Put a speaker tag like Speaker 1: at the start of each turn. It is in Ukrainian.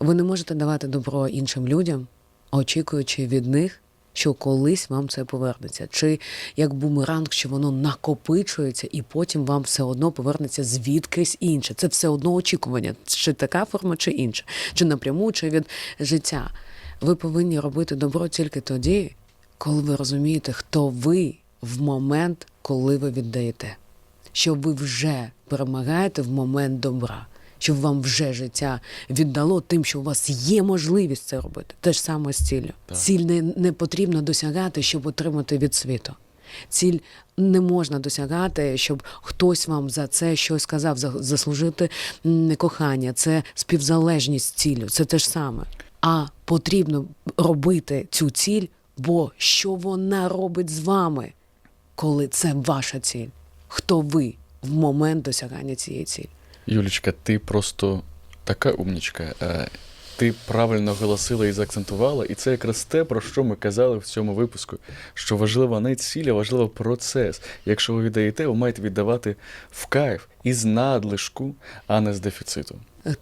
Speaker 1: Ви не можете давати добро іншим людям, очікуючи від них, що колись вам це повернеться. Чи як бумеранг, що воно накопичується, і потім вам все одно повернеться звідкись інше. Це все одно очікування, чи така форма, чи інша, чи напряму, чи від життя. Ви повинні робити добро тільки тоді, коли ви розумієте, хто ви в момент, коли ви віддаєте. Що ви вже перемагаєте в момент добра, щоб вам вже життя віддало тим, що у вас є можливість це робити. Те ж саме з ціллю.
Speaker 2: Так.
Speaker 1: Ціль не, не потрібно досягати, щоб отримати від світу. Ціль не можна досягати, щоб хтось вам за це щось сказав, заслужити кохання. Це співзалежність з ціллю, це те ж саме. А потрібно робити цю ціль, бо що вона робить з вами, коли це ваша ціль? Хто ви в момент досягання цієї цілі?
Speaker 2: Юлічка, ти просто така умнічка. Е, Ти правильно оголосила і заакцентувала, і це якраз те, про що ми казали в цьому випуску. Що важлива не ціль, а важливо процес. Якщо ви віддаєте, ви маєте віддавати в кайф із надлишку, а не з дефіциту.
Speaker 1: Ти